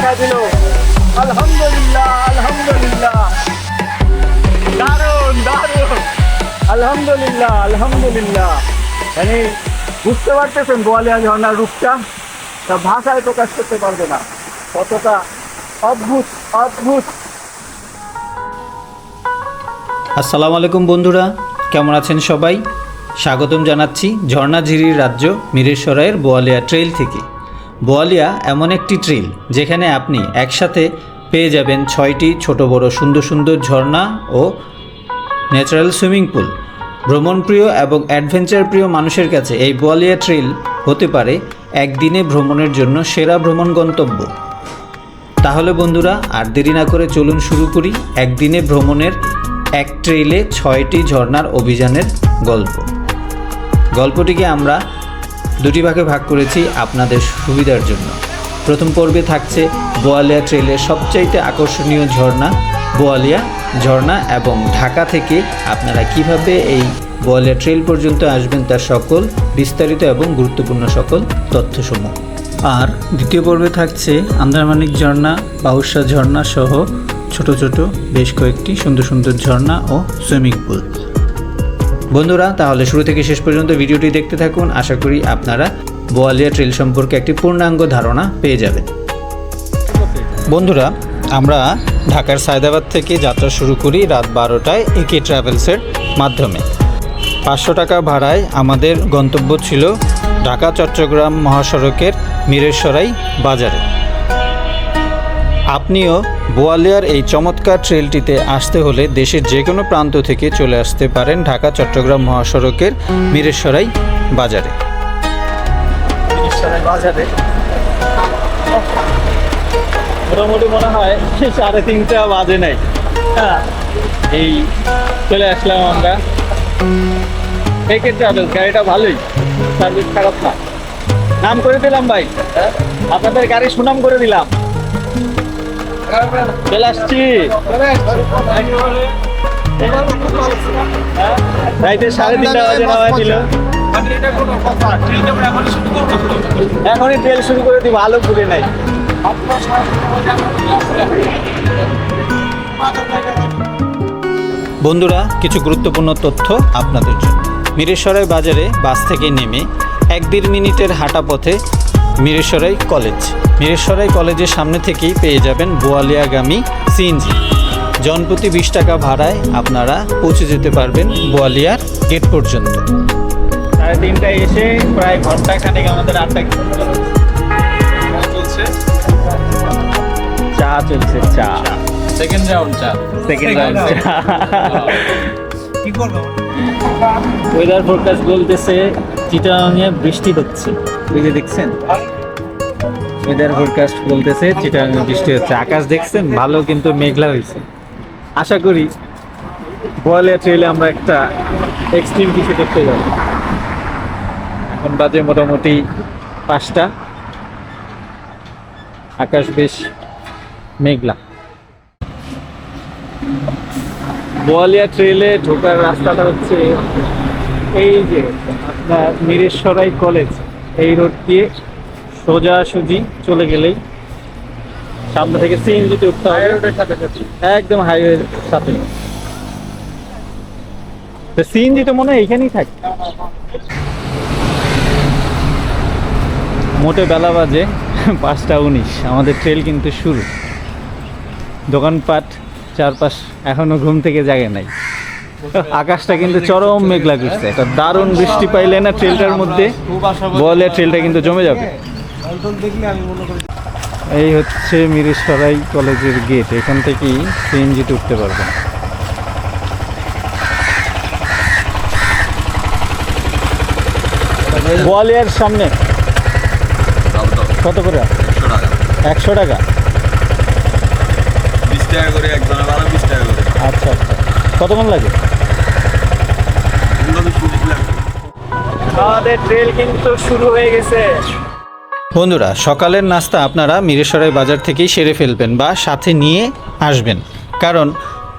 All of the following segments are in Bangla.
দেখা দিল। আলহামদুলিল্লাহ আলহামদুলিল্লাহ। আলহামদুলিল্লাহ আলহামদুলিল্লাহ। মানে বুঝতে পারতেছেন বোয়ালিয়া ঝর্ণার রূপটা? তা ভাষায় প্রকাশ করতে পারবে না। কতটা অদ্ভুত অদ্ভুত। আসসালামু আলাইকুম বন্ধুরা, কেমন আছেন সবাই? স্বাগতম জানাচ্ছি ঝর্ণাঝিরির রাজ্য মিরেশ্বরাইয়ের বোয়ালিয়া ট্রেল থেকে। বোয়ালিয়া এমন একটি ট্রেল যেখানে আপনি একসাথে পেয়ে যাবেন ছয়টি ছোট বড় সুন্দর সুন্দর ঝর্ণা ও ন্যাচারাল সুইমিং পুল। ভ্রমণপ্রিয় এবং অ্যাডভেঞ্চার প্রিয় মানুষের কাছে এই বোয়ালিয়া ট্রিল হতে পারে একদিনে ভ্রমণের জন্য সেরা ভ্রমণ গন্তব্য। তাহলে বন্ধুরা, আর দেরি না করে চলুন শুরু করি একদিনে ভ্রমণের এক ট্রেইলে ছয়টি ঝর্ণার অভিযানের গল্প। গল্পটিকে আমরা দুটি ভাগে ভাগ করেছি আপনাদের সুবিধার জন্য। প্রথম পর্বে থাকছে বোয়ালিয়া ট্রেলের সবচাইতে আকর্ষণীয় ঝর্ণা, বোয়ালিয়া ঝর্ণা এবং ঢাকা থেকে আপনারা কীভাবে এই বোয়ালিয়া ট্রেল পর্যন্ত আসবেন তার সকল বিস্তারিত এবং গুরুত্বপূর্ণ সকল তথ্যসমূহ। আর দ্বিতীয় পর্বে থাকছে আন্দারমানিক ঝর্ণা, বাউসা ঝর্ণা সহ ছোট ছোট বেশ কয়েকটি সুন্দর সুন্দর ঝর্ণা ও সুইমিং পুল। বন্ধুরা, তাহলে শুরু থেকে শেষ পর্যন্ত ভিডিওটি দেখতে থাকুন। আশা করি আপনারা বোয়ালিয়া ট্রেল সম্পর্কে একটি পূর্ণাঙ্গ ধারণা পেয়ে যাবেন। বন্ধুরা, আমরা ঢাকার সায়দাবাদ থেকে যাত্রা শুরু করি রাত বারোটায় একে ট্রাভেলসের মাধ্যমে। পাঁচশো টাকা ভাড়ায় আমাদের গন্তব্য ছিল ঢাকা চট্টগ্রাম মহাসড়কের মিরেশ্বরাই বাজারে। আপনিও বোয়ালিয়ার এই চমৎকার ট্রেলটিতে আসতে হলে দেশের যে কোনো প্রান্ত থেকে চলে আসতে পারেন ঢাকা, চট্টগ্রাম মহাসড়কের মিরেশ্বরাই বাজারে। মোটামুটি মনে হয় সাড়ে তিনটা বাজে নাই। হ্যাঁ এই চলে আসলাম আমরা। গাড়িটা ভালোই, সার্ভিস খারাপ না। নাম করে দিলাম ভাই। আপনাদের গাড়ি সুনাম করে দিলাম। চলে আসছি। ছিল এখনই ট্রেল শুরু করে দিব, আলো পুড়ে নাই। বন্ধুরা, কিছু গুরুত্বপূর্ণ তথ্য আপনাদের জন্য। মিরেশ্বরাই বাজারে বাস থেকে নেমে এক দেড় মিনিটের হাঁটা পথে মিরেশ্বরাই কলেজ। মিরেশ্বরাই কলেজের সামনে থেকেই পেয়ে যাবেন বোয়ালিয়াগামী সিএনজি। জনপ্রতি বিশ টাকা ভাড়ায় আপনারা পৌঁছে যেতে পারবেন বোয়ালিয়ার গেট পর্যন্ত। সাড়ে তিনটায় এসে প্রায় ঘণ্টা খানেক আমাদের চলছে? চা চলছে চা। সেকেন্ড রাউন্ড চা। সেকেন্ড রাউন্ড চা। কি করব ওয়েদার ফোরকাস্ট বলতেছে চিটাগাংয়ে বৃষ্টি হচ্ছে। যে দেখছেন? ওয়েদার ফোরকাস্ট বলতেছে চিটাগাংয়ে বৃষ্টি হচ্ছে। আকাশ দেখছেন, ভালো কিন্তু মেঘলা হয়েছে। আশা করি বলে ট্রেলে আমরা একটা এক্সট্রিম কিছু দেখতে যাব। এখন বাজে মোটামুটি পাঁচটা। আকাশ বেশ মেঘলা। বোয়ালিয়া ট্রেলে ঢোকার রাস্তাটা হচ্ছে এই যে মিরেশ্বরাই কলেজ এই রোড দিয়ে সোজাসুজি চলে গেলেই সামনে থেকে সিএনজিতে উঠতে হবে। একদম হাইওয়ের সাথে। তো সিএনজি তো মনে হয় এইখানেই থাকে। মোটে বেলা বাজে পাঁচটা উনিশ আমাদের ট্রেল কিন্তু শুরু। দোকানপাট চারপাশ এখনও ঘুম থেকে জাগে নাই। আকাশটা কিন্তু চরম মেঘলা করছে। একটা দারুণ বৃষ্টি পাইলে না ট্রেলটার মধ্যে বলে ট্রেলটা কিন্তু জমে যাবে। এই হচ্ছে মিরেশ্বরাই কলেজের গেট এখান থেকেই সিএনজিতে উঠতে পারবেন গোয়ালিয়ার সামনে। কত করে? একশো টাকা। বিশ টাকা করে একজনের টাকা করে। আচ্ছা আচ্ছা। কতক্ষণ লাগে? আমরা তো শুনেছি লাগবে আমাদের ট্রেল কিন্তু শুরু হয়ে গেছে। বন্ধুরা সকালের নাস্তা আপনারা মিরেশ্বরাই বাজার থেকেই সেরে ফেলবেন বা সাথে নিয়ে আসবেন। কারণ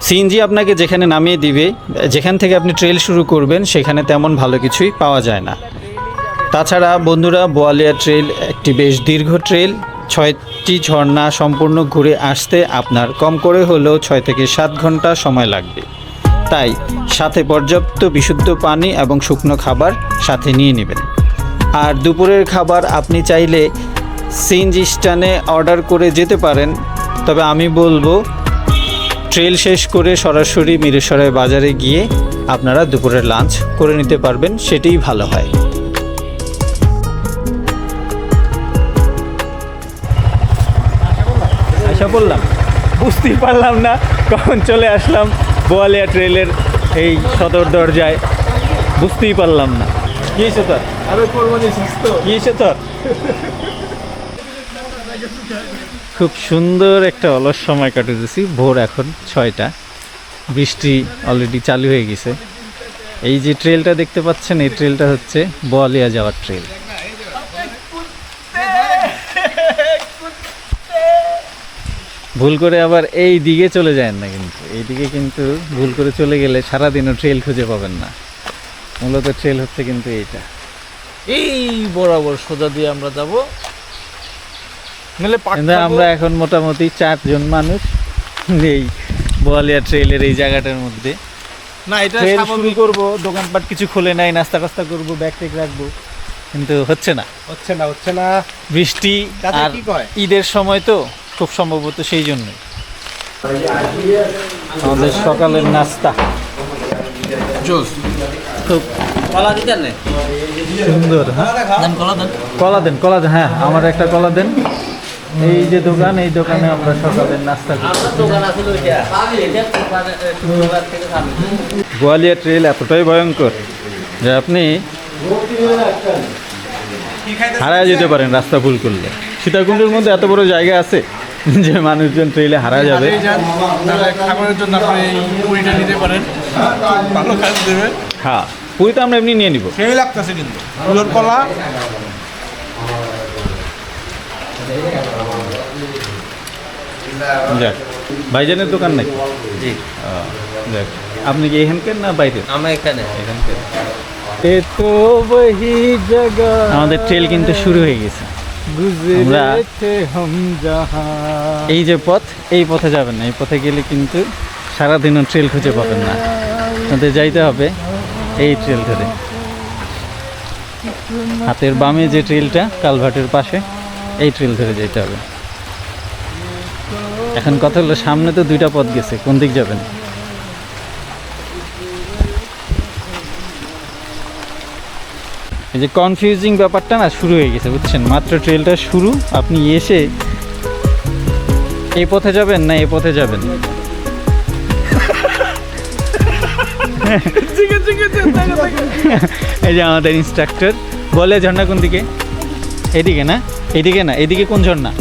সিএনজি আপনাকে যেখানে নামিয়ে দিবে যেখান থেকে আপনি ট্রেল শুরু করবেন সেখানে তেমন ভালো কিছুই পাওয়া যায় না। তাছাড়া বন্ধুরা বোয়ালিয়া ট্রেল একটি বেশ দীর্ঘ ট্রেল ছয়টি ঝর্ণা সম্পূর্ণ ঘুরে আসতে আপনার কম করে হলেও ছয় থেকে সাত ঘণ্টা সময় লাগবে। তাই সাথে পর্যাপ্ত বিশুদ্ধ পানি এবং শুকনো খাবার সাথে নিয়ে নেবেন। আর দুপুরের খাবার আপনি চাইলে সিএনজি স্ট্যান্ডে অর্ডার করে যেতে পারেন। তবে আমি বলব, ট্রেল শেষ করে সরাসরি মিরেশ্বরাই বাজারে গিয়ে আপনারা দুপুরের লাঞ্চ করে নিতে পারবেন, সেটাই ভালো হয়। আশা বললাম বুঝতেই পারলাম না কখন চলে আসলাম। বোয়ালিয়া ট্রেলের এই সদর দরজায় বুঝতেই পারলাম না। কি তোর? আরে কোরবানি সুস্থ। কি হয়েছে তোর? খুব সুন্দর একটা অলস সময় কাটাতেছি ভোর এখন ছয়টা। বৃষ্টি অলরেডি চালু হয়ে গেছে। এই যে ট্রেলটা দেখতে পাচ্ছেন এই ট্রেলটা হচ্ছে বোয়ালিয়া যাওয়ার ট্রেল ভুল করে আবার এই দিকে চলে যায় না কিন্তু। এই দিকে কিন্তু ভুল করে চলে গেলে সারাদিনও ট্রেল খুঁজে পাবেন না। মূলত ট্রেল হচ্ছে কিন্তু এইটা। এই বরাবর সোজা দিয়ে আমরা যাব। কিন্তু আমরা এখন মোটামুটি চারজন মানুষ এই বোয়ালিয়া ট্রেলের এই জায়গাটার মধ্যে। না এটা স্বাভাবিক করব দোকানপাট কিছু খুলে নাই নাস্তা টাস্তা করব ব্যাগ ট্যাগ রাখব। কিন্তু হচ্ছে না। হচ্ছে না হচ্ছে না। বৃষ্টি আর কি কয়? ঈদের সময় তো খুব সম্ভবত সেই জন্যই। আমাদের সকালের নাস্তা। খুব কলা দিতেন সুন্দর হ্যাঁ? দেন কলা দেন। কলা দেন হ্যাঁ আমার একটা কলা দেন। এই যে দোকান এই দোকানে আমরা সকালের নাস্তা গোয়ালিয়া ট্রেল এতটাই ভয়ঙ্কর যে আপনি হারায় যেতে পারেন রাস্তা ভুল করলে। সীতাকুণ্ডের মধ্যে এত বড় জায়গা আছে যে মানুষজন ট্রেলে হারা যাবে। খাবারের জন্য আপনি পুরিটা নিতে পারেন। ভালো কাজ দেবে হ্যাঁ পুরি তো আমরা এমনি নিয়ে নিব। সেই লাগতেছে কিন্তু। ফুলের কলা। যাক ভাইজানের দোকান নাকি? জি। যাক আপনি কি এখানকার না বাইরে আমরা এখানে। এখানকার। আমাদের ট্রেল কিন্তু শুরু হয়ে গেছে। এই যে পথ এই পথে যাবেন না। এই পথে গেলে কিন্তু সারাদিনও ট্রেল খুঁজে পাবেন না। আপনাদের যাইতে হবে এই ট্রেল ধরে। হাতের বামে যে ট্রেলটা কালভার্টের পাশে এই ট্রেল ধরে যেতে হবে। এখন কথা হলো সামনে তো দুইটা পথ গেছে। কোন দিক যাবেন? এই যে কনফিউজিং ব্যাপারটা না শুরু হয়ে গেছে বুঝছেন? মাত্র ট্রেলটা শুরু আপনি এসে এই পথে যাবেন না এই পথে যাবেন? এই যে আমাদের ইনস্ট্রাক্টর বলে ঝর্ণা কোন দিকে? এদিকে না? এদিকে না? এদিকে কোন ঝর্ণা?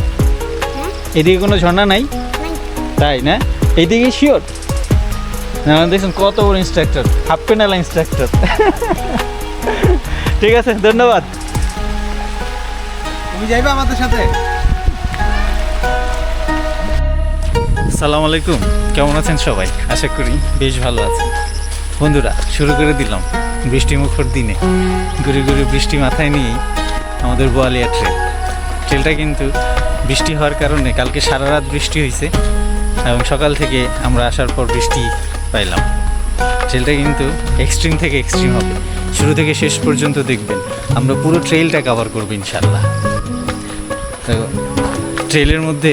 এদিকে কোনো ঝর্ণা নাই? তাই না? এইদিকে শিওর না দেখছেন কত বড় ইনস্ট্রাক্টর হাফ পেনালা ইনস্ট্রাক্টর ঠিক আছে ধন্যবাদ। তুমি যাইবে আমাদের সাথে? সালাম আলাইকুম। কেমন আছেন সবাই? আশা করি বেশ ভালো আছেন। বন্ধুরা শুরু করে দিলাম বৃষ্টি মুখর দিনে। ঘুরে ঘুরে বৃষ্টি মাথায় নিয়েই আমাদের বোয়ালিয়া ট্রেল ট্রেলটা কিন্তু বৃষ্টি হওয়ার কারণে কালকে সারা রাত বৃষ্টি হয়েছে এবং সকাল থেকে আমরা আসার পর বৃষ্টি পাইলাম। ট্রেলটা কিন্তু এক্সট্রিম থেকে এক্সট্রিম হবে। শুরু থেকে শেষ পর্যন্ত দেখবেন। আমরা পুরো ট্রেলটা কভার করব ইনশাল্লাহ তো ট্রেলের মধ্যে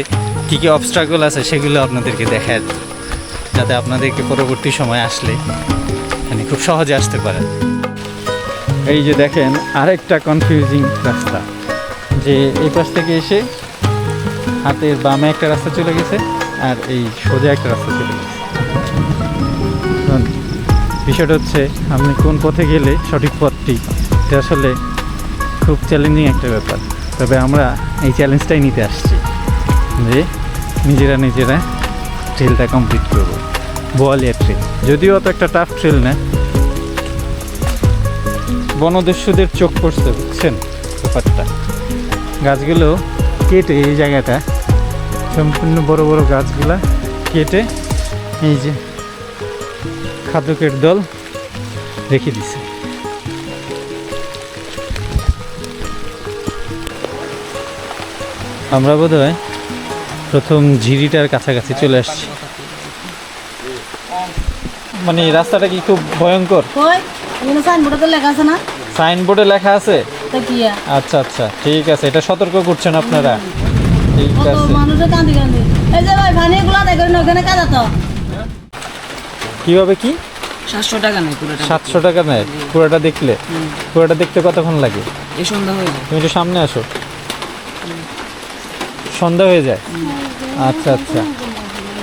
কী কী অবস্ট্রাগল আছে সেগুলো আপনাদেরকে দেখায় যাতে আপনাদেরকে পরবর্তী সময় আসলে মানে খুব সহজে আসতে পারেন। এই যে দেখেন, আরেকটা কনফিউজিং রাস্তা। যে এই পাশ থেকে এসে হাতের বামে একটা রাস্তা চলে গেছে, আর এই সোজা একটা রাস্তা চলে গেছে। বিষয়টা হচ্ছে, আপনি কোন পথে গেলে সঠিক পথটি? এটা আসলে খুব চ্যালেঞ্জিং একটা ব্যাপার। তবে আমরা এই চ্যালেঞ্জটাই নিতে আসছি যে নিজেরা নিজেরা ট্রেলটা কমপ্লিট করব। বোয়ালিয়া ট্রেল যদিও অত একটা টাফ ট্রেল না। বনদস্যুদের চোখ পড়ছে, বুঝছেন ব্যাপারটা। গাছগুলো কেটে এই জায়গাটা, সম্পূর্ণ বড় বড় গাছগুলা কেটে এই যে খাদকের দল রেখে দিছে। আমরা বোধ হয় প্রথম ঝিরিটার কাছাকাছি চলে আসছি। মানে রাস্তাটা কি খুব ভয়ঙ্কর? সাইনবোর্ডে লেখা আছে আচ্ছা আচ্ছা ঠিক আছে এটা সতর্ক করছেন আপনারা। ঠিক আছে। মানুষের কান্দি কান্দি। এই যে ভাই ভানিগুলা দেখেন ওখানে তো কীভাবে কি? সাতশো টাকা নেই পুরোটা সাতশো টাকা নেয়? পুরোটা দেখলে? পুরোটা দেখতে কতক্ষণ লাগে? এই সন্ধ্যা হয়ে যায়। তুমি একটু সামনে আসো। সন্ধ্যা হয়ে যায়? আচ্ছা আচ্ছা।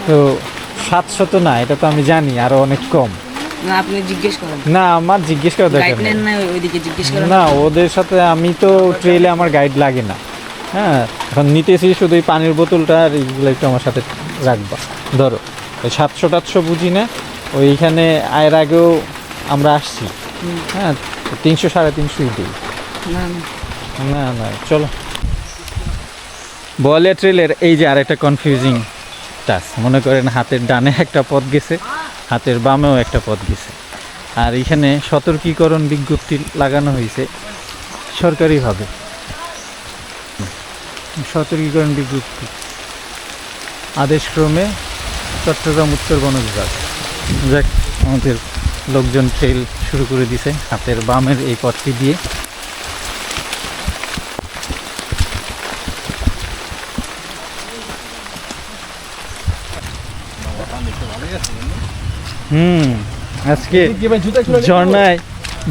তো সাতশো তো না এটা তো আমি জানি আরও অনেক কম। না আপনি জিজ্ঞেস করেন। না আমার জিজ্ঞেস করা দরকার না ওইদিকে জিজ্ঞেস করেন। না ওদের সাথে আমি তো ট্রেলে আমার গাইড লাগে না। হ্যাঁ এখন নিতেছি শুধু এই পানির বোতলটা আর এইগুলো একটু আমার সাথে রাখবা। ধরো সাতশো টাতশো বুঝি না? ওইখানে আয়ের আগেও আমরা আসছি। হ্যাঁ তিনশো সাড়ে তিনশোই দিই না না। চলো। বলিয়া ট্রেলের এই যে আরেকটা কনফিউজিং টাচ মনে করেন হাতের ডানে একটা পথ গেছে হাতের বামেও একটা পথ গেছে। আর এখানে সতর্কীকরণ বিজ্ঞপ্তি লাগানো হয়েছে সরকারিভাবে সতর্কীকরণ বিজ্ঞপ্তি। আদেশক্রমে চট্টগ্রাম উত্তর বন বিভাগ। যাক আমাদের লোকজন ট্রেল শুরু করে দিছে হাতের বামের এই পথটি দিয়ে। হুম আজকে ঝর্ণায়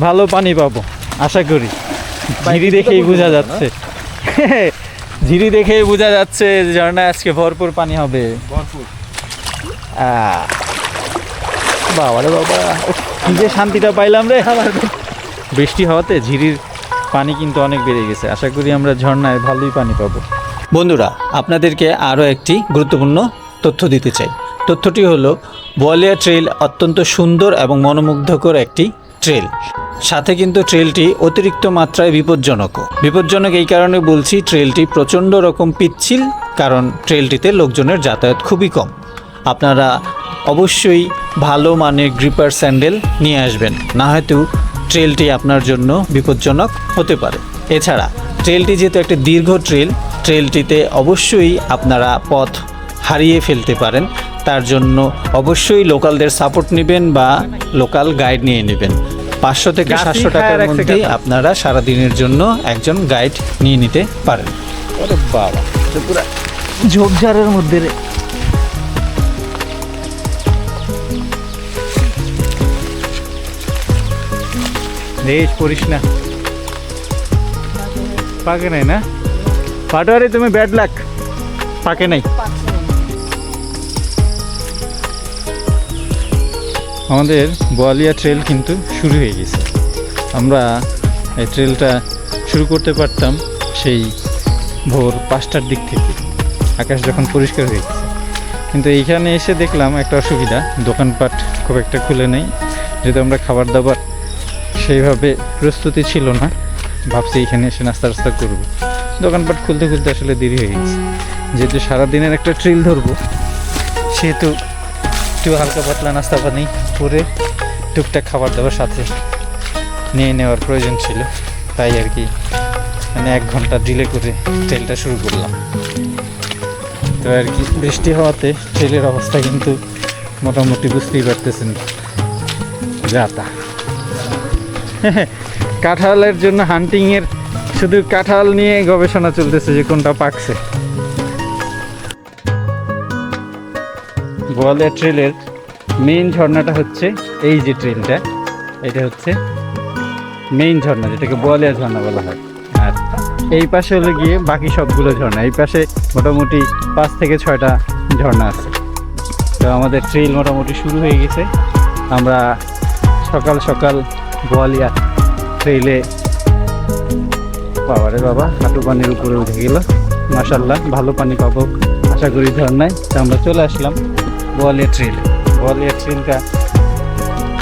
ভালো পানি পাবো আশা করি। ঝিরি দেখেই বোঝা যাচ্ছে। ঝিরি দেখেই বোঝা যাচ্ছে যে ঝর্ণায় আজকে ভরপুর পানি হবে। আহ, বাবা রে বাবা। কি যে শান্তিটা পাইলাম রে। বৃষ্টি হওয়াতে ঝিরির পানি কিন্তু অনেক বেড়ে গেছে। আশা করি আমরা ঝর্ণায় ভালোই পানি পাবো। বন্ধুরা, আপনাদেরকে আরও একটি গুরুত্বপূর্ণ তথ্য দিতে চাই। তথ্যটি হলো, বোয়ালিয়া ট্রেল অত্যন্ত সুন্দর এবং মনোমুগ্ধকর একটি ট্রেল সাথে কিন্তু ট্রেলটি অতিরিক্ত মাত্রায় বিপজ্জনক বিপজ্জনক এই কারণে বলছি ট্রেলটি প্রচণ্ড রকম পিচ্ছিল, কারণ ট্রেলটিতে লোকজনের যাতায়াত খুবই কম। আপনারা অবশ্যই ভালো মানের গ্রিপার স্যান্ডেল নিয়ে আসবেন। না হয়তো ট্রেলটি আপনার জন্য বিপজ্জনক হতে পারে। এছাড়া ট্রেলটি যেহেতু একটি দীর্ঘ ট্রেল ট্রেলটিতে অবশ্যই আপনারা পথ হারিয়ে ফেলতে পারেন। তার জন্য অবশ্যই লোকালদের সাপোর্ট নেবেন বা লোকাল গাইড নিয়ে নেবেন। পাঁচশো থেকে সাতশো টাকার মধ্যে আপনারা সারা দিনের জন্য একজন গাইড নিয়ে নিতে পারেন। বাবা ঝোপঝাড়ের মধ্যে দেশ পড়িস না। পাকে নাই না? পাটোয়ারি, তুমি ব্যাড লাক পাকে নাই। আমাদের বোয়ালিয়া ট্রেল কিন্তু শুরু হয়ে গেছে। আমরা এই ট্রেলটা শুরু করতে পারতাম সেই ভোর পাঁচটার দিক থেকে। আকাশ যখন পরিষ্কার হয়ে গেছে। কিন্তু এইখানে এসে দেখলাম একটা অসুবিধা। দোকানপাট খুব একটা খুলে নেই। যেহেতু আমরা খাবার দাবার সেইভাবে প্রস্তুতি ছিল না। ভাবছি এখানে এসে নাস্তা টাস্তা করব। দোকানপাট খুলতে খুলতে আসলে দেরি হয়ে গেছে। যেহেতু সারাদিনের একটা ট্রিল ধরবো, সেহেতু একটু হালকা পাতলা নাস্তা পানি করে টুকটাক খাবার দাবার সাথে নিয়ে নেওয়ার প্রয়োজন ছিল। তাই আর কি মানে এক ঘণ্টা ডিলে করে ট্রেলটা শুরু করলাম। তো আর কি, বৃষ্টি হওয়াতে ট্রেলের অবস্থা কিন্তু মোটামুটি বুঝতেই পারতেছেন। যা তা। কাঁঠালের জন্য হান্টিংয়ের শুধু কাঁঠাল নিয়ে গবেষণা চলতেছে যে কোনটা পাকছে। গোয়ালিয়া ট্রেলের মেইন ঝর্ণাটা হচ্ছে এই যে ট্রেলটা এটা হচ্ছে মেইন ঝর্ণা, যেটাকে বোয়ালিয়া ঝর্ণা বলা হয়। আর এই পাশে হলো গিয়ে বাকি সবগুলো ঝর্ণা, এই পাশে মোটামুটি পাঁচ থেকে ছয়টা ঝর্ণা আছে। তো আমাদের ট্রেল মোটামুটি শুরু হয়ে গেছে। আমরা সকাল সকাল বোয়ালিয়া ট্রেলে বাবারে বাবা, হাঁটু পানির উপরে উঠে গেল। মাসাল্লাহ ভালো পানি পাবো, আশা করি ঝর্ণায় তো আমরা চলে আসলাম বোয়ালিয়া ট্রেলে বোয়ালিয়া ট্রেলটা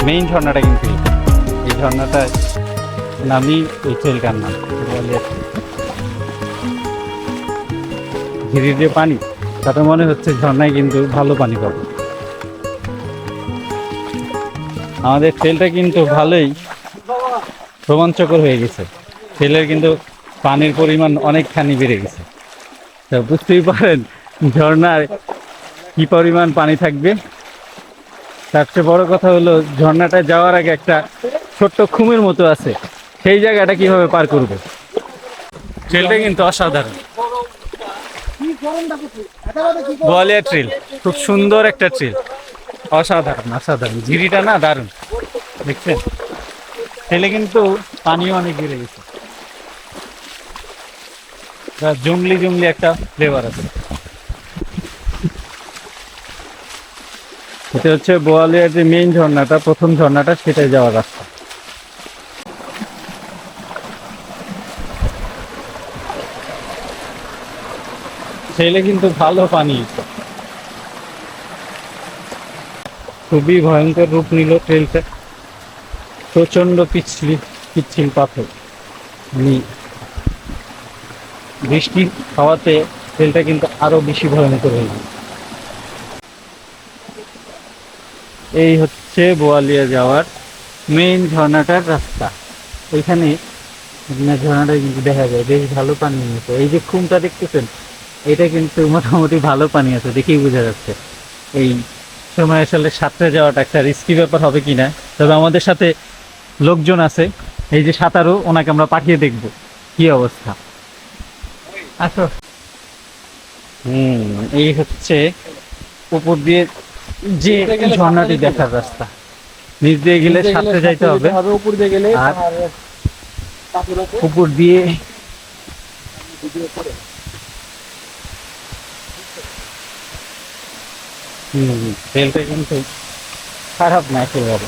মেইন ঝর্ণাটা কিন্তু এই। ঝর্ণাটা নামই এই ট্রেলটার নাম বোয়ালিয়া ট্রেল ঝিরির যে পানি, তাতে মনে হচ্ছে ঝর্ণায় কিন্তু ভালো পানি পাবো। আমাদের ট্রেলটা কিন্তু ভালোই। রোমাঞ্চকর হয়ে গেছে। ট্রেলের কিন্তু পানির পরিমাণ অনেকখানি বেড়ে গেছে। তো বুঝতেই পারেন ঝর্ণার কি পরিমাণ পানি থাকবে। তার চেয়ে বড় কথা হলো ঝর্ণাটা যাওয়ার আগে একটা ছোট্ট খুমের মতো আছে। সেই জায়গাটা কীভাবে পার করবে? ট্রেলটা কিন্তু অসাধারণ। বোয়ালিয়া ট্রেল, খুব সুন্দর একটা ট্রেল। অসাধারণ অসাধারণ। ঝিরিটা না দারুণ। দেখছেন? ট্রেলে কিন্তু পানিও অনেক বেড়ে গেছে। জঙ্গলি জঙ্গলি একটা ফ্লেভার আছে। এটা হচ্ছে বোয়ালিয়ার যে মেইন ঝর্ণাটা, প্রথম ঝর্ণাটা, সেটাই যাওয়ার রাস্তা। ছেলে কিন্তু ভালো পানি। খুবই ভয়ঙ্কর রূপ নিল ট্রেলটা প্রচণ্ড পিছলি পিচ্ছিল পাথর। মানে বৃষ্টি হওয়াতে ট্রেলটা কিন্তু আরও বেশি ভয়ঙ্কর হয়ে গেল এই হচ্ছে বোয়ালিয়া যাওয়ার মেইন ঝর্ণাটার রাস্তা। ওইখানে ঝর্ণাটা কিন্তু দেখা যায়, বেশ ভালো পানি আছে। এই যে খুমটা দেখতেছেন, এটা কিন্তু মোটামুটি ভালো পানি আছে দেখেই বোঝা যাচ্ছে। এই সময় আসলে সাঁতরে যাওয়াটা একটা রিস্কি ব্যাপার হবে কিনা। তবে আমাদের সাথে লোকজন আছে এই যে সাঁতারু ওনাকে আমরা পাঠিয়ে দেখব। কি অবস্থা? আসো। হুম এই হচ্ছে উপর দিয়ে যে ঝর্ণাটি দেখার রাস্তা। নিচ দিয়ে গেলে সাঁতরে যাইতে হবে। উপর দিয়ে গেলে আর উপর দিয়ে হুম রেলটা কিন্তু খারাপ না একেবারে।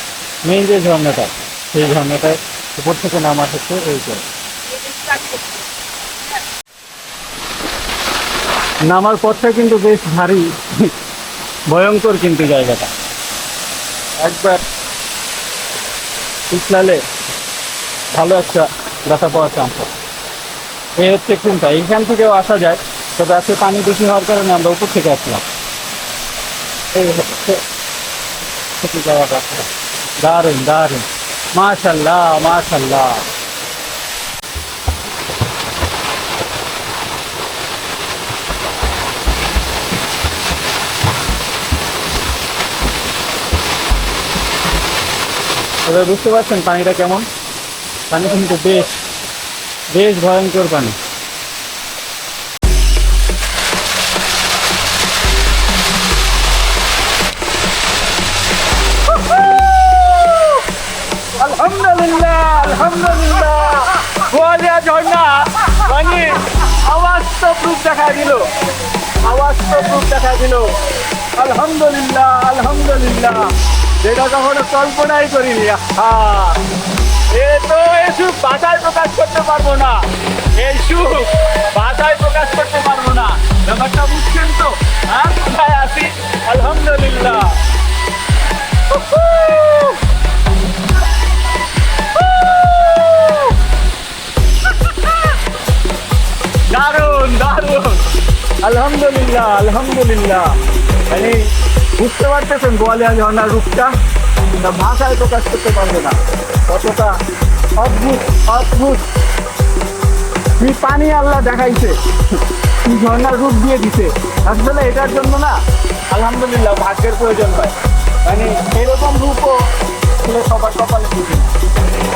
মেইন যে ঝর্ণাটা, সেই ঝর্ণাটায় উপর থেকে নামা হচ্ছে এইটা নামার পথটা কিন্তু বেশ ভারী, ভয়ঙ্কর কিন্তু জায়গাটা। একবার পিছলালে ভালো একটা ব্যথা পাওয়ার চান্স এই হচ্ছে কোনটা এইখান থেকেও আসা যায়, তবে আজকে পানি বেশি হওয়ার কারণে আমরা উপর থেকে আসলাম। এই হচ্ছে যাওয়ার রাস্তা দারুণ দারুণ মাশাল্লাহ মাশাল্লাহ তবে বুঝতে পারছেন পানিটা কেমন? পানি কিন্তু বেশ বেশ ভয়ঙ্কর পানি। আলহামদুলিল্লাহ। গোয়ালিয়া ঝর্ণা। মানে অবাস্তব রূপ দেখা দিল। অবাস্তব রূপ দেখা দিল। আলহামদুলিল্লাহ আলহামদুলিল্লাহ। যেটা কখনো কল্পনাই করিনি, আহা। এ তো সুখ ভাষায় প্রকাশ করতে পারব না। এই সুখ ভাষায় প্রকাশ করতে পারব না। ব্যাপারটা বুঝছেন তো? হ্যাঁ কোথায় আছি? আলহামদুলিল্লাহ। আলহামদুলিল্লাহ আলহামদুলিল্লাহ। মানে বুঝতে পারতেছেন গোয়ালিয়া ঝর্ণার রূপটা? তা ভাষায় প্রকাশ করতে পারবে না। কতটা অদ্ভুত অদ্ভুত। কি পানি আল্লাহ দেখাইছে? কি ঝর্ণার রূপ দিয়ে দিছে? আসলে এটার জন্য না, আলহামদুলিল্লাহ ভাগ্যের প্রয়োজন হয়। মানে এরকম রূপও আসলে সবার কপালে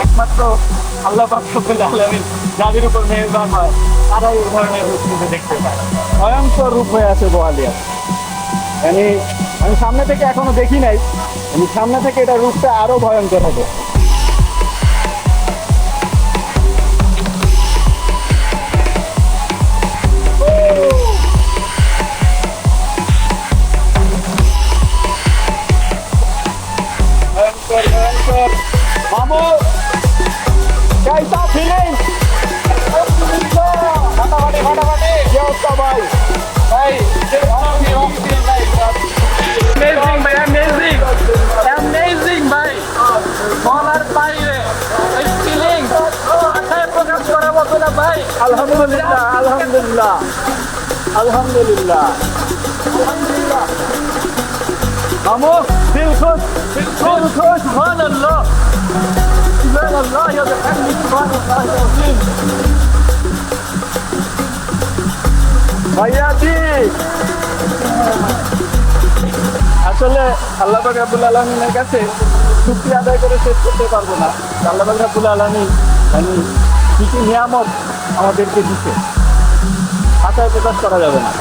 একমাত্র আল্লাহ পাক আলামিন যাদের উপর মেহেরবান হয়। তারা ধরনের রূপ কিন্তু দেখতে পায় ভয়ঙ্কর রূপ হয়ে আছে বোয়ালিয়া আমি আমি সামনে থেকে এখনও দেখি নাই, আমি সামনে থেকে এটা রূপটা আরও ভয়ঙ্কর হবে Vamos! Que aí tá! ফাটাফাটি ফাটাফাটি কি অবস্থা ভাই ভাই অ্যামেজিং ভাই অ্যামেজিং অ্যামেজিং ভাই। বলার আলহামদুলিল্লাহ আলহামদুলিল্লাহ। আলহামদুলিল্লাহ। মামু দিল খুশ দিল খুশ সুবহানাল্লাহ। ভাইয়া আসলে আল্লাহ পাক আলামিনের কাছে শুকরিয়া আদায় করে শেষ করতে পারব না। আল্লাহ পাক আলামিন মানে কি কি নিয়ামত আমাদেরকে দিচ্ছে ভাষায় প্রকাশ করা যাবে না।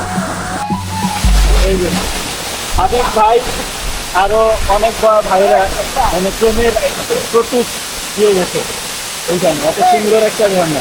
এই যে আবেগ ভাই আরও অনেক ভাইরা মানে প্রেমের প্রতীক দিয়ে গেছে। এইখানে এত সুন্দর একটা ঝর্ণা